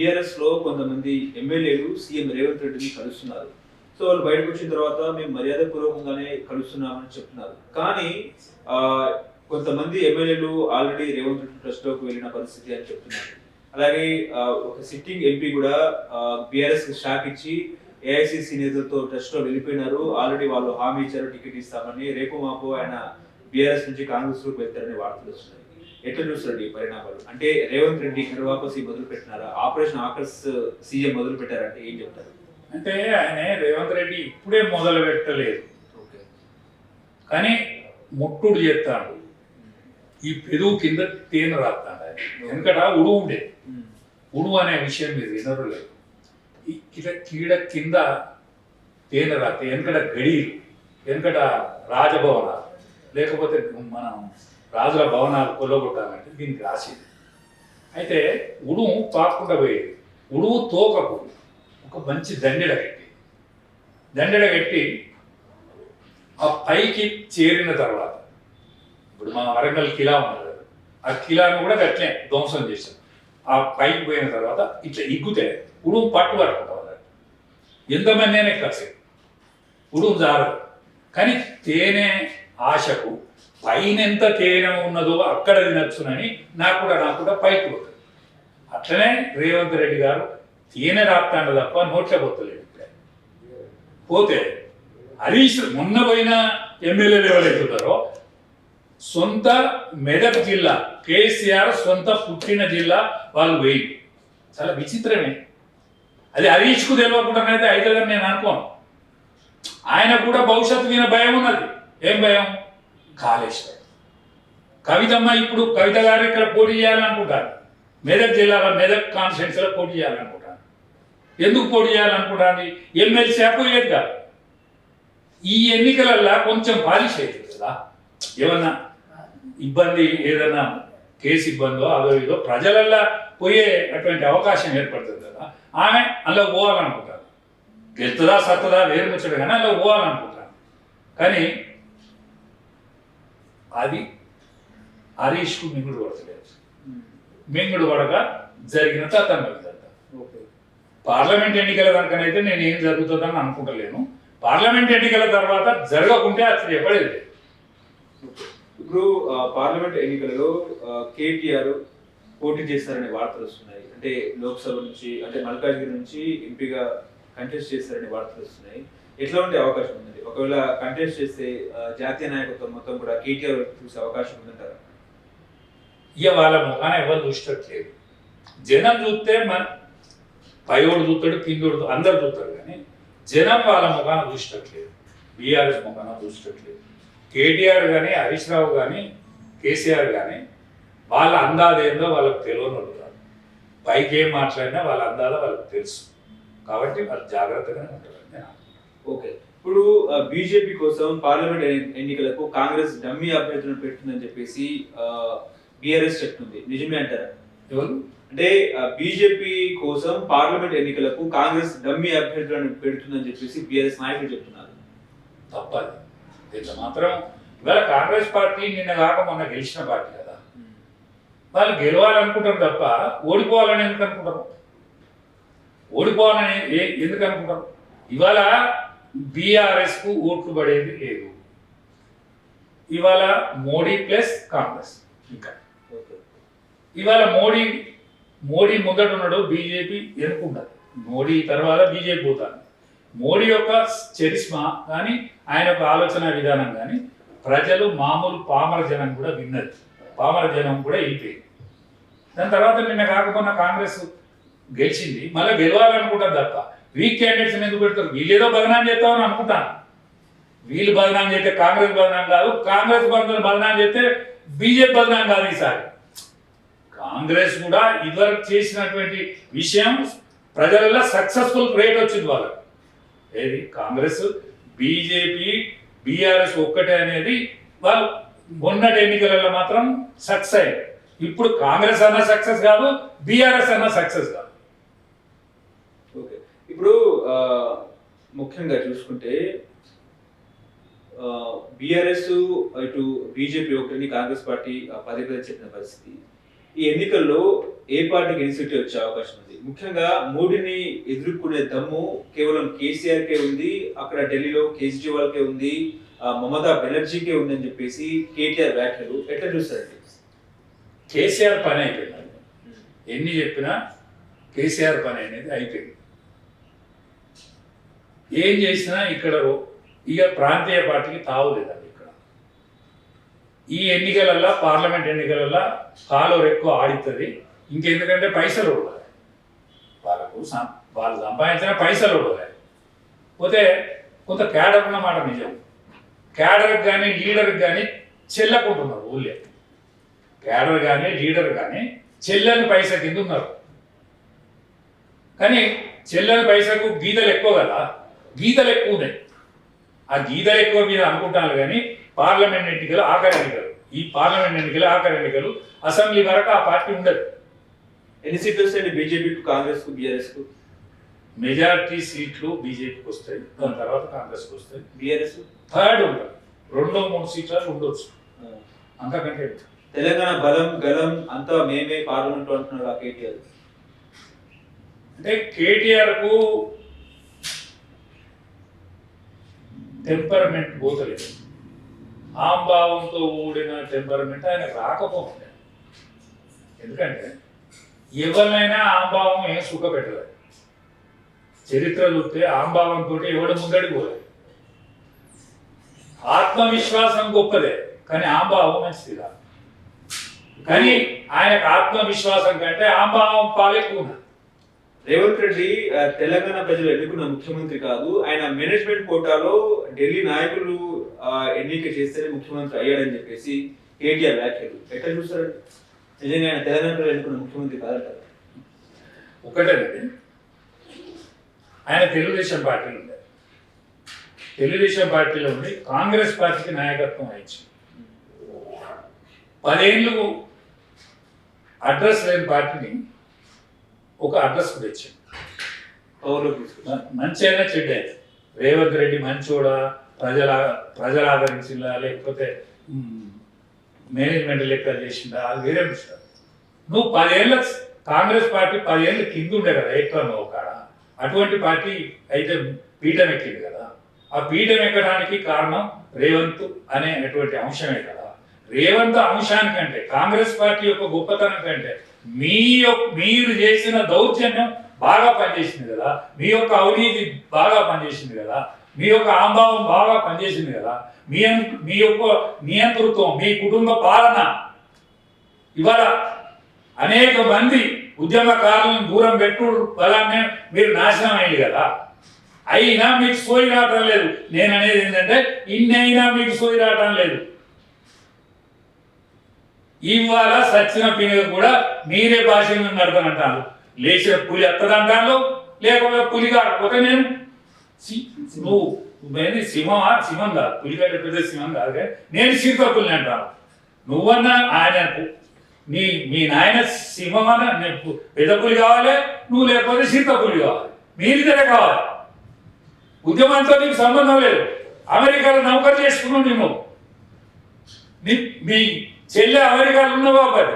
బీఆర్ఎస్లో కొంతమంది ఎమ్మెల్యేలు సీఎం రేవంత్ రెడ్డిని కలుస్తున్నారు. సో వాళ్ళు బయటకు వచ్చిన తర్వాత మేము మర్యాద పూర్వకంగానే కలుస్తున్నామని చెప్తున్నారు. కానీ ఆ, కొంతమంది ఎమ్మెల్యేలు ఆల్రెడీ రేవంత్ రెడ్డి ట్రస్ట్లోకి వెళ్ళిన పరిస్థితి అని చెప్తున్నారు. అలాగే ఒక సిట్టింగ్ ఎంపీ కూడా బీఆర్ఎస్ షాక్ ఇచ్చి ఏఐసిసి నేతలతో ట్రస్ట్లో వెళ్ళిపోయినారు. ఆల్రెడీ వాళ్ళు హామీ ఇచ్చారు టికెట్ ఇస్తామని. రేపు మాపు ఆయన బీఆర్ఎస్ నుంచి కాంగ్రెస్లోకి వెళ్తారని వార్తలు వస్తున్నాయి. ఎట్లా చూస్తారు ఈ పరిణామాలు? అంటే రేవంత్ రెడ్డి నిర్వాపసి మొదలు పెట్టినారా? ఆపరేషన్ ఆకర్స్ సీఎం మొదలు పెట్టారంటే ఏం చెప్తారు? అంటే ఆయన రేవంత్ రెడ్డి ఇప్పుడే మొదలు పెట్టలేదు. కానీ ముట్టుడు చేస్తాడు. ఈ పెరుగు కింద తేనె రాస్తాడు ఆయన. వెనకట ఉడువు ఉండే. ఉడువు అనే విషయం మీరు వినరు లేదు కీడ కింద తేనె రాస్తే వెనకట గడీలు వెనకట రాజభవనాలు లేకపోతే మనం రాజుల భవనాలు కొల్లగొట్టాలంటే దీనికి రాసింది అయితే ఉడువు పాకుండా పోయేది. ఉడువు తోకకు ఒక మంచి దండెడ కట్టి. దండెడ కట్టి ఆ పైకి చేరిన తర్వాత ఇప్పుడు మన వరంగల్ కిలా ఉన్నది కదా, ఆ కిలాను కూడా కట్టలే ధ్వంసం చేశాం ఆ పైకి పోయిన తర్వాత ఇట్లా ఇగ్గుతే ఉడుము పట్టు పట్టుకుంటాం ఎంతమంది అయినా కలిసి ఉడుము జారదు. కానీ తేనే ఆశకు పైన ఎంత తేనె ఉన్నదో అక్కడ తినచ్చునని నాకు కూడా నాకు కూడా పైకి పోతుంది అట్లనే రేవంత్ రెడ్డి గారు తేనె రాస్తాడు తప్ప నోట్లే పోతలేడు పోతే హరీష్ మొన్న పోయిన ఎమ్మెల్యేలు ఎవరైతున్నారో సొంత మెదక్ జిల్లా కేసీఆర్ సొంత పుట్టిన జిల్లా వాళ్ళు పోయి చాలా విచిత్రమే. అది హరీష్కు తెలియకుండానైతే అవుతుందని నేను అనుకోను. ఆయన కూడా భవిష్యత్తు మీద భయం ఉన్నది. ఏం భయం? కాళేశ్వరం. కవితమ్మ ఇప్పుడు కవిత గారు ఇక్కడ పోటీ చేయాలనుకుంటారు మెదక్ జిల్లాలో మెదక్ కాన్స్టిట్యున్సీలో పోటీ చేయాలనుకుంటాను ఎందుకు పోటీ చేయాలనుకుంటాను ఎమ్మెల్సీ అపోయేది కాదు ఈ ఎన్నికలల్లో కొంచెం పాలిష్ అవుతుంది కదా. ఏమన్నా ఇబ్బంది ఏదైనా కేసు ఇబ్బందో అదో ఇదో ప్రజలల్లా పోయే అటువంటి అవకాశం ఏర్పడుతుంది కదా. ఆమె అందులో పోవాలనుకుంటారు. గెలుతుందా సత్తదా వేరు ముచ్చడు కానీ అందులో పోవాలనుకుంటాను కానీ అది హరీష్కు మింగుడు పడతలేదు. మింగుడు పడక జరిగిన తతంగ ఇదంతా ఓకే. పార్లమెంట్ ఎన్నికల కనుకనైతే నేను ఏం జరుగుతుందని అనుకుంటలేను. పార్లమెంట్ ఎన్నికల తర్వాత జరగకుంటే చెప్పలేదు ఇప్పుడు పార్లమెంట్ ఎన్నికలలో కేటీఆర్ పోటీ చేస్తారనే వార్తలు వస్తున్నాయి. అంటే లోక్సభ నుంచి అంటే మల్కాజ్గిరి నుంచి ఎంపీగా కంటెస్ట్ చేస్తారనే వార్తలు వస్తున్నాయి. ఎట్లా ఉండే అవకాశం ఉంది ఒకవేళ కంటెస్ట్ చేస్తే జాతీయ నాయకత్వం మొత్తం కూడా కేటీఆర్ చూసే అవకాశం ఉందంటారా? ఇక వాళ్ళ ముఖాన ఎవరు చూసట్లేదు జనం చూస్తే మన పైవాడు చూస్తాడు కిందోడు అందరు చూస్తారు కానీ జనం వాళ్ళ ముఖాన చూసట్లేదు బీఆర్ఎస్ ముఖాన చూసట్లేదు కేటీఆర్ కానీ హరీష్ రావు కానీ కేసీఆర్ కానీ వాళ్ళ అందాదేందో వాళ్ళకి తెలియని వాళ్ళు కాదు. పైకి ఏం మాట్లాడినా వాళ్ళ అందాలో వాళ్ళకి తెలుసు. కాబట్టి వాళ్ళు జాగ్రత్తగానే ఉంటారు. నేను ఓకే. ఇప్పుడు బీజేపీ కోసం పార్లమెంట్ ఎన్ని- ఎన్నికలకు కాంగ్రెస్ డమ్మీ అభ్యర్థులను పెడుతుందని చెప్పేసి బీఆర్ఎస్ చెప్తుంది. నిజమే అంటారా? ఎవరు? అంటే బీజేపీ కోసం పార్లమెంట్ ఎన్నికలకు కాంగ్రెస్ డమ్మీ అభ్యర్థులను పెడుతుందని చెప్పేసి బీఆర్ఎస్ నాయకులు చెప్తున్నారు. తప్పది. ఇంత మాత్రం ఇవాళ కాంగ్రెస్ పార్టీ నిన్న కాక మొన్న గెలిచిన పార్టీ కదా. వాళ్ళు గెలవాలనుకుంటారు తప్ప ఓడిపోవాలని ఎందుకు అనుకుంటారు? ఓడిపోవాలని ఎందుకు అనుకుంటారు? ఇవాళ బీఆర్ఎస్కు ఓట్లు పడేది లేదు. ఇవాళ మోడీ ప్లస్ కాంగ్రెస్. ఇంకా. ఇవాళ మోడీ మోడీ ముందట ఉన్నాడు బీజేపీ ఎన్నుకున్నది మోడీ తర్వాత బీజేపీ పోతాను మోడీ యొక్క చరిస్మా కానీ ఆయన యొక్క ఆలోచన విధానం కానీ ప్రజలు మామూలు పామర జనం కూడా విన్నది. పామర జనం కూడా వెళ్ళిపోయింది దాని తర్వాత నిన్న కాకపోయినా కాంగ్రెస్ గెలిచింది మళ్ళీ గెలవాలనుకుంటారు తప్ప వీక్ క్యాండిడేట్స్ ఎందుకు పెడతారు? వీళ్ళేదో బదనాం చేస్తామని అనుకుంటాను. వీళ్ళు బదనాం చేస్తే కాంగ్రెస్ బదనాం కాదు కాంగ్రెస్ బంధువులు బదనాం చేస్తే బీజేపీ బదనాం కాదు ఈసారి. కాంగ్రెస్ కూడా ఇదివరకు చేసినటువంటి విషయం ప్రజలలో సక్సెస్ఫుల్ రేట్ వచ్చింది వాళ్ళకి. ఏది? కాంగ్రెస్ బీజేపీ బీఆర్ఎస్ ఒక్కటే అనేది వాళ్ళు మొన్నటి ఎన్నికలలో మాత్రం సక్సెస్ అయ్యారు ఇప్పుడు కాంగ్రెస్ అన్న సక్సెస్ కాదు బీఆర్ఎస్ అన్న సక్సెస్ కాదు. ఇప్పుడు ముఖ్యంగా చూసుకుంటే బీఆర్ఎస్ ఇటు బీజేపీ ఒకటిని కాంగ్రెస్ పార్టీ ఆ, పదే పదే చెప్పిన పరిస్థితి. ఈ ఎన్నికల్లో ఏ పార్టీకి ఇన్సెంటివ్ వచ్చే అవకాశం ఉంది? ముఖ్యంగా మోడీని ఎదుర్కొనే దమ్ము కేవలం కేసీఆర్కే ఉంది అక్కడ ఢిల్లీలో కేజ్రీవాల్కే ఉంది మమతా బెనర్జీకే ఉందని చెప్పేసి కేటీఆర్ వ్యాఖ్యలు ఎట్లా చూస్తారండి కేసీఆర్ పని అయిపోయింది ఎన్ని చెప్పినా కేసీఆర్ పని అనేది అయిపోయింది. ఏం చేసినా ఇక్కడ ఇక ప్రాంతీయ పార్టీకి తావులేదండి ఇక్కడ. ఈ ఎన్నికలల్లో పార్లమెంట్ ఎన్నికలల్లో కాలువరు ఎక్కువ ఆడుతుంది. ఇంకెందుకంటే పైసలు ఉడవాలి. వాళ్ళకు సం- వాళ్ళు సంపాదించిన పైసలు ఉడవాలి. పోతే కొంత క్యాడర్ ఉన్నమాట నిజం. క్యాడర్కి కానీ లీడర్కి కానీ చెల్లకుంటున్నారు ఊళ్ళే. క్యాడర్ కానీ లీడర్ కానీ చెల్లని పైసా కింద ఉన్నారు. కానీ చెల్లని పైసకు గీతలు ఎక్కువ కదా. గీతలు ఎక్కువ ఉన్నాయి ఆ గీతలు ఎక్కువ మీద అనుకుంటాను కానీ పార్లమెంట్ ఎన్నికలు ఆఖరి ఎన్నికలు. ఈ పార్లమెంట్ ఎన్నికలు ఆఖరి ఎన్నికలు అసెంబ్లీ వరకు ఆ పార్టీ ఉండదు. ఎన్ని సీట్లు వస్తాయండి? బీజేపీకి కాంగ్రెస్కు బీఆర్ఎస్కు మెజారిటీ సీట్లు బీజేపీకి వస్తాయి దాని తర్వాత కాంగ్రెస్కి వస్తాయి. బీఆర్ఎస్ థర్డ్ ఉంటుంది రెండో మూడు సీట్లు ఉండొచ్చు. అంతకంటే. తెలంగాణ బలం గలం అంతా మేమే పార్లమెంట్ అంటున్నారు ఆ కేటీఆర్. అంటే కేటీఆర్ టెంపర్మెంట్ పోతలేదు. ఆంభావంతో ఊడిన టెంపర్మెంట్ ఆయన రాకపోతుంది ఎందుకంటే ఎవరినైనా ఆంభావం ఏం సుఖ పెట్టలేదు చరిత్ర చూస్తే ఆంభావంతో ఎవడు ముందడికి పోలేదు ఆత్మవిశ్వాసం గొప్పదే కానీ ఆంభావం మంచిది కాదు. కానీ ఆయనకు ఆత్మవిశ్వాసం కంటే ఆంభావం పాలెక్కువ ఉన్నది. రేవంత్ రెడ్డి తెలంగాణ ప్రజలు ఎన్నుకున్న ముఖ్యమంత్రి కాదు. ఆయన మేనేజ్మెంట్ కోటాలో ఢిల్లీ నాయకులు ఎన్నిక చేస్తేనే ముఖ్యమంత్రి అయ్యాడని చెప్పేసి కేటీఆర్ వ్యాఖ్యలు. ఎట్లా చూస్తారండి నిజంగా ఆయన తెలంగాణ ప్రజలు ఎన్నుకున్న ముఖ్యమంత్రి కాదంటారు? ఒకటేనండి ఆయన తెలుగుదేశం పార్టీలో ఉండే తెలుగుదేశం పార్టీలో ఉండి కాంగ్రెస్ పార్టీకి నాయకత్వం వహించింది పదేళ్ళు అడ్రస్ లేని పార్టీని ఒక అడ్రస్ తీసుకొచ్చారు? మ- మంచి అయినా చెడ్డ. రేవంత్ రెడ్డి మంచోడా ప్రజల ప్రజలు ఆదరించిందా లేకపోతే మేనేజ్మెంట్ లెక్క చేసిందా అది వేరే విషయం. నువ్వు పదేళ్ళ కాంగ్రెస్ పార్టీ పదేళ్ళు కింద ఉండే కదా ఎక్కువ నువ్వు కాడ. అటువంటి పార్టీ అయితే పీఠం ఎక్కింది కదా. ఆ పీఠం ఎక్కడానికి కారణం రేవంత్ అనేటువంటి అంశమే కదా. రేవంత్ అంశానికంటే కాంగ్రెస్ పార్టీ యొక్క గొప్పతనం కంటే మీ యొక్క మీరు చేసిన దౌర్జన్యం బాగా పనిచేసింది కదా. మీ యొక్క అవినీతి బాగా పనిచేసింది కదా. మీ యొక్క ఆంభావం బాగా పనిచేసింది కదా. మీ మీ యొక్క నియంతృత్వం మీ కుటుంబ పాలన ఇవాళ అనేక మంది ఉద్యమకారులను దూరం పెట్టు బలాన్ని మీరు నాశనం అయ్యింది కదా. అయినా మీకు సోయి రావటం లేదు. నేను అనేది ఏంటంటే ఇన్ని అయినా మీకు సోయి రావటం లేదు. ఇవాళ సచ్చిన పిల్లలు కూడా మీరే భాషను నడపనంటాను. లేచిన పులి ఎత్తదంటాను లేకపోతే పులి కాకపోతే నేను నువ్వు నేను సింహమా? సింహం కాదు. పులి కంటే పెద్ద సింహం కాదు నేను సీత అంటాను. నువ్వన్నా ఆయనకు నీ మీ నాయన సింహమన్న నీకు పెద్ద పులి కావాలి నువ్వు లేకపోతే సీత పులి కావాలి. మీరిద్దరే కావాలి. ఉద్యమంతో నీకు సంబంధం లేదు. అమెరికాలో నౌకరు చేసుకున్నావు నేను మీ చెల్లె అమెరికాలో ఉన్న బాబాయ్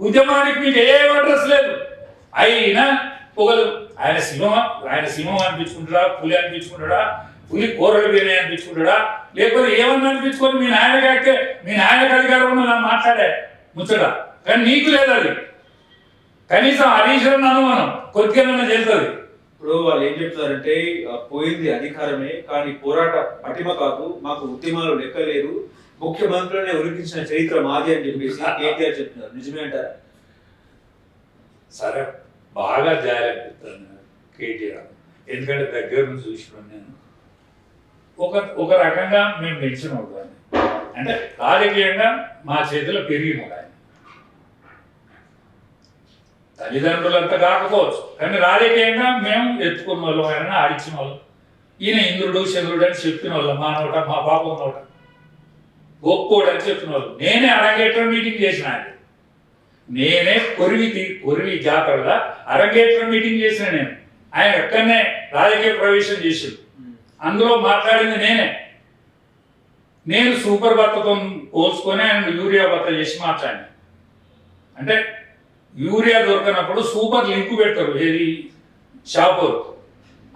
ఉద్యమానికి మీకు ఏ అడ్రస్ లేదు. అయినా పొగలు ఆయన సింహం ఆయన సింహం అనిపించుకుంటాడా పులి అనిపించుకుంటాడా పులి కూరలు బిర్యానీ అనిపించుకుంటాడా లేకపోతే ఏమన్నా అనిపించుకొని మీ నాయనకి మీ నాయనకి అధికారం ఉన్న నా మాట్లాడే ముచ్చట. కానీ నీకు లేదు అది. కనీసం హరీశ్వరన్ అనుమానం కొద్దిగా చేస్తుంది. ఇప్పుడు వాళ్ళు ఏం చెప్తారంటే పోయింది అధికారమే కానీ పోరాట పటిమ కాదు మాకు ఉద్యమాలు లెక్కలేదు ముఖ్యమంత్రులనే ఉరికించిన చరిత్ర మాది అని చెప్పేసి కేటీఆర్ చెప్తున్నారు. నిజమే అంటారా? సరే బాగా జాగ్రత్త కేటీఆర్. ఎందుకంటే దగ్గర నుంచి చూసినాను నేను. ఒక ఒక రకంగా మేము పెంచిన అవుతాను అంటే రాజకీయంగా మా చేతిలో పెరిగిన ఆయన. తల్లిదండ్రులంతా కాకపోవచ్చు కానీ రాజకీయంగా మేము ఎత్తుకున్న వాళ్ళం ఆయన ఆడించిన వాళ్ళం. ఈయన ఇంద్రుడు చంద్రుడు అని చెప్పిన వాళ్ళం మా నోట మా పాపం నోట. గొప్పోడు అని చెప్పిన వాళ్ళు నేనే అరంగేట్రం మీటింగ్ చేసిన నేనే కొరివి కొరివి జాతరలో అరంగేట్రం మీటింగ్ చేసిన నేను. ఆయన ఎక్కడనే రాజకీయ ప్రవేశం చేసిండు అందులో మాట్లాడింది నేనే. నేను సూపర్ భర్తతో పోల్చుకొని ఆయన యూరియా భర్త చేసి మాట్లాడినా అంటే యూరియా దొరకనప్పుడు సూపర్ లింక్ పెడతారు. ఏది? షాపు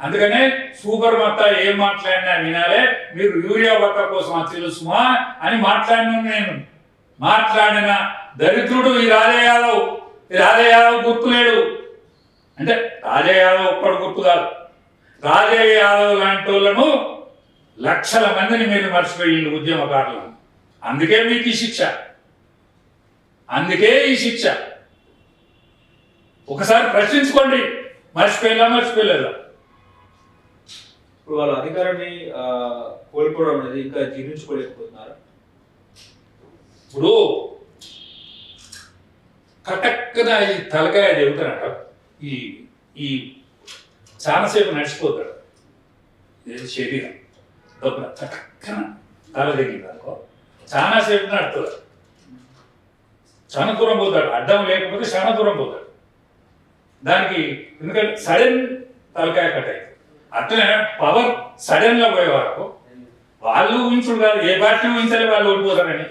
అందుకనే సూపర్ మొత్త ఏం మాట్లాడినా వినాలే మీరు యూరియా బత్త కోసం తెలుసుమా అని మాట్లాడిన నేను. మాట్లాడిన దరిద్రుడు ఈ రాజా యాదవ్ ఈ రాజా యాదవ్ గుర్తులేడు అంటే రాజా యాదవ్ ఒక్కడు గుర్తు కాదు. రాజా యాదవ్ లాంటి వాళ్ళను లక్షల మందిని మీరు మర్చిపోయిండు ఉద్యమకారులు. అందుకే మీకు ఈ శిక్ష. అందుకే ఈ శిక్ష. ఒకసారి ప్రశ్నించుకోండి. మర్చిపోయినా మర్చిపోలేదా ఇప్పుడు వాళ్ళ అధికారాన్ని ఆ, కోల్పోవడం అనేది ఇంకా జీర్ణించుకోలేకపోతున్నారు? ఇప్పుడు కటక్కన ఈ తలకాయ చెబుతానట ఈ ఈ చాలాసేపు నడిచిపోతాడు. శరీరం. దొబ్బ కటక్కన తల తగ్గింది అనుకో చాలాసేపు నడుతుంది చాలా దూరం పోతాడు. అడ్డం లేకపోతే చాలా దూరం పోతాడు. దానికి ఎందుకంటే సడన్ తలకాయ కట్ అయింది. అట్లనే పవర్ సడన్గా పోయే వరకు వాళ్ళు ఊహించుడు కాదు ఏ పార్టీ ఊహించాలి వాళ్ళు ఓడిపోతారని.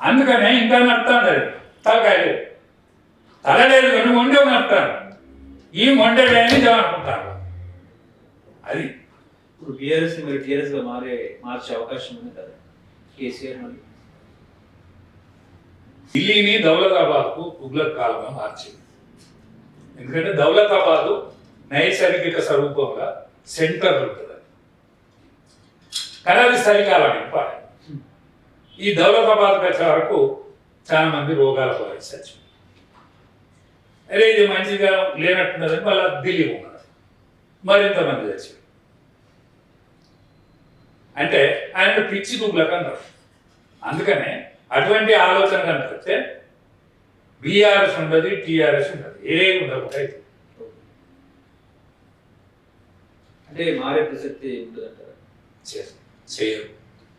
అందుకనే ఇంకా నడుతాను అది తలకాయ లేదు. తల లేదు కానీ మొండే నడుతాను ఈ మొండెడే అని జనం అనుకుంటారు. అది. ఇప్పుడు బీఆర్ఎస్ మరి టీఆర్ఎస్గా మారే మార్చే అవకాశం ఉంది కదా? కేసీఆర్ మరి? ఢిల్లీని దౌలతాబాద్కు తుగ్లక్ కాలంగా మార్చింది. ఎందుకంటే దౌలతాబాద్ నైసర్గిక స్వరూపంగా సెంటర్ ఉంటుంది. కానీ అది చలికాలం ఇంపాలి ఈ దౌలతాబాద్కి వచ్చే వరకు చాలా మంది రోగాల పాలి చచ్చి అరే ఇది మంచిగా లేనట్టున్నదని మళ్ళీ ఢిల్లీ ఉన్నది మరింత మంది అంటే ఆయన పిచ్చి తుగ్లక్ అన్నారు అందుకనే అటువంటి ఆలోచన కనుకొస్తే బీఆర్ఎస్ ఉండదు టీఆర్ఎస్ ఉండదు. ఏ ఉండదు అయితే అంటే మారే ప్రసక్తి చేస్తారు. చేయరు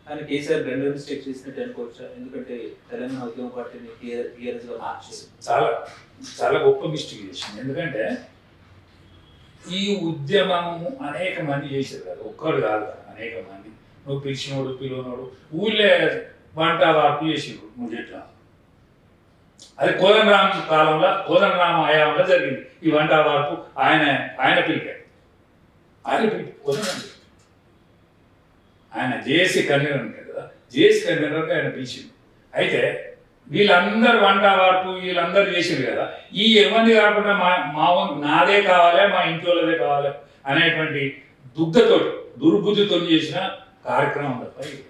కానీ కేసీఆర్ రెండు మిస్టేక్ చేసినట్టు అనుకోవచ్చా? ఎందుకంటే తెలంగాణ ఉద్యమ పార్టీని టీఆర్ఎస్గా మార్చి చాలా చాలా గొప్ప మిస్టేక్ చేసింది. ఎందుకంటే ఈ ఉద్యమము అనేక మంది చేశారు కదా. ఒక్కడు కాదు కదా అనేక మంది. నువ్వు పిలిచినోడు పిలువనోడు. ఊళ్ళే వంట వార్పు చేసిండు చెట్లా అది కోదండరామ కాలంలో కోదండరామ హయాంలో జరిగింది. ఈ వంట వార్పు ఆయన ఆయన పిలిపాడు ఆయన పిలిపి ఆయన జేసీ కన్వీనర్ ఉంటాడు కదా జేసీ కన్వీనర్గా ఆయన పిలిచిండు. అయితే వీళ్ళందరూ వంట వార్పు వీళ్ళందరూ చేసారు కదా ఈ ఇబ్బంది కాకుండా మా మా నాదే కావాలి మా ఇంట్లోదే కావాలి అనేటువంటి దుగ్ధతో దుర్బుద్ధితో చేసిన కార్యక్రమం తప్ప ఇది.